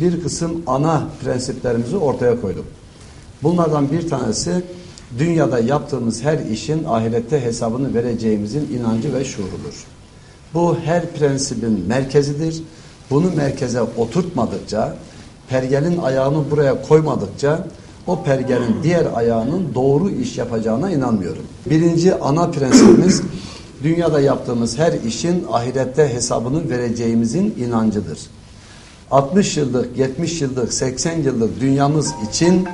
bir kısım ana prensiplerimizi ortaya koyduk. Bunlardan bir tanesi dünyada yaptığımız her işin ahirette hesabını vereceğimizin inancı ve şuurudur. Bu her prensibin merkezidir. Bunu merkeze oturtmadıkça, pergelin ayağını buraya koymadıkça o pergelin diğer ayağının doğru iş yapacağına inanmıyorum. Birinci ana prensibimiz dünyada yaptığımız her işin ahirette hesabını vereceğimizin inancıdır. 60 yıllık, 70 yıllık, 80 yıllık dünyamız için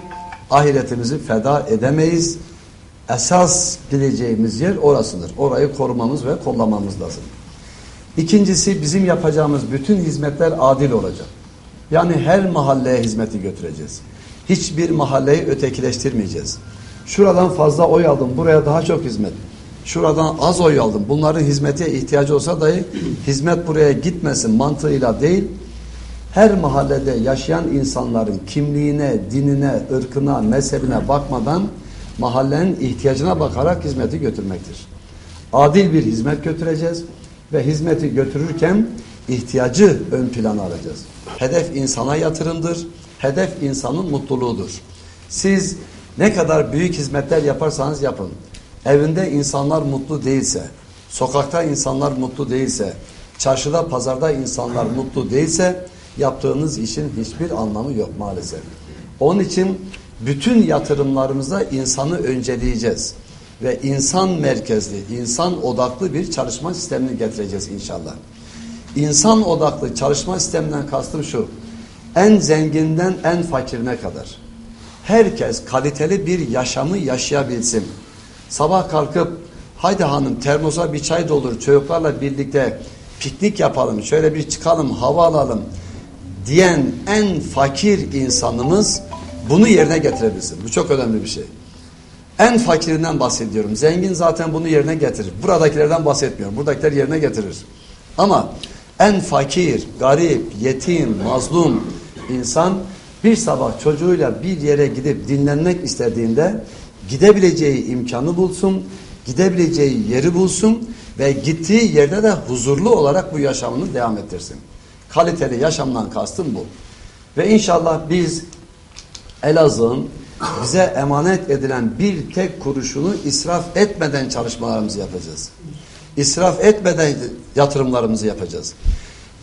ahiretimizi feda edemeyiz. Esas bileceğimiz yer orasıdır. Orayı korumamız ve kollamamız lazım. İkincisi bizim yapacağımız bütün hizmetler adil olacak. Yani her mahalleye hizmeti götüreceğiz. Hiçbir mahalleyi ötekileştirmeyeceğiz. Şuradan fazla oy aldım, buraya daha çok hizmet. Şuradan az oy aldım. Bunların hizmete ihtiyacı olsa dahi hizmet buraya gitmesin mantığıyla değil, her mahallede yaşayan insanların kimliğine, dinine, ırkına, mezhebine bakmadan mahallenin ihtiyacına bakarak hizmeti götürmektir. Adil bir hizmet götüreceğiz ve hizmeti götürürken ihtiyacı ön plana alacağız. Hedef insana yatırımdır. Hedef insanın mutluluğudur. Siz ne kadar büyük hizmetler yaparsanız yapın. Evinde insanlar mutlu değilse, sokakta insanlar mutlu değilse, çarşıda pazarda insanlar mutlu değilse yaptığınız işin hiçbir anlamı yok maalesef. Onun için bütün yatırımlarımızda insanı önceleyeceğiz ve insan merkezli, insan odaklı bir çalışma sistemini getireceğiz inşallah. İnsan odaklı çalışma sisteminden kastım şu. En zenginden en fakirine kadar. Herkes kaliteli bir yaşamı yaşayabilsin. Sabah kalkıp haydi hanım termosa bir çay doldur çocuklarla birlikte piknik yapalım şöyle bir çıkalım hava alalım diyen en fakir insanımız bunu yerine getirebilsin. Bu çok önemli bir şey. En fakirinden bahsediyorum. Zengin zaten bunu yerine getirir. Buradakilerden bahsetmiyorum. Buradakiler yerine getirir. Ama en fakir, garip, yetim, mazlum insan bir sabah çocuğuyla bir yere gidip dinlenmek istediğinde gidebileceği imkanı bulsun, gidebileceği yeri bulsun ve gittiği yerde de huzurlu olarak bu yaşamını devam ettirsin. Kaliteli yaşamdan kastım bu. Ve inşallah biz Elazığ'ın bize emanet edilen bir tek kuruşunu israf etmeden çalışmalarımızı yapacağız. İsraf etmeden yatırımlarımızı yapacağız.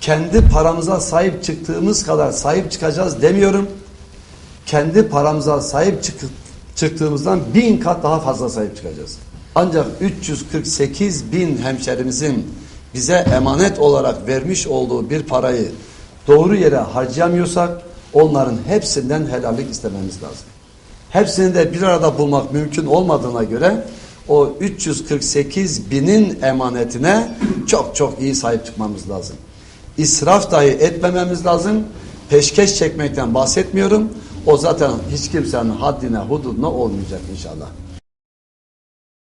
Kendi paramıza sahip çıktığımız kadar sahip çıkacağız demiyorum. Kendi paramıza sahip çık çıktığımızdan bin kat daha fazla sahip çıkacağız. Ancak 348 bin hemşerimizin bize emanet olarak vermiş olduğu bir parayı doğru yere harcayamıyorsak onların hepsinden helallik istememiz lazım. Hepsini de bir arada bulmak mümkün olmadığına göre o 348 binin emanetine çok çok iyi sahip çıkmamız lazım. İsraf dahi etmememiz lazım. Peşkeş çekmekten bahsetmiyorum. O zaten hiç kimsenin haddine hududuna olmayacak inşallah.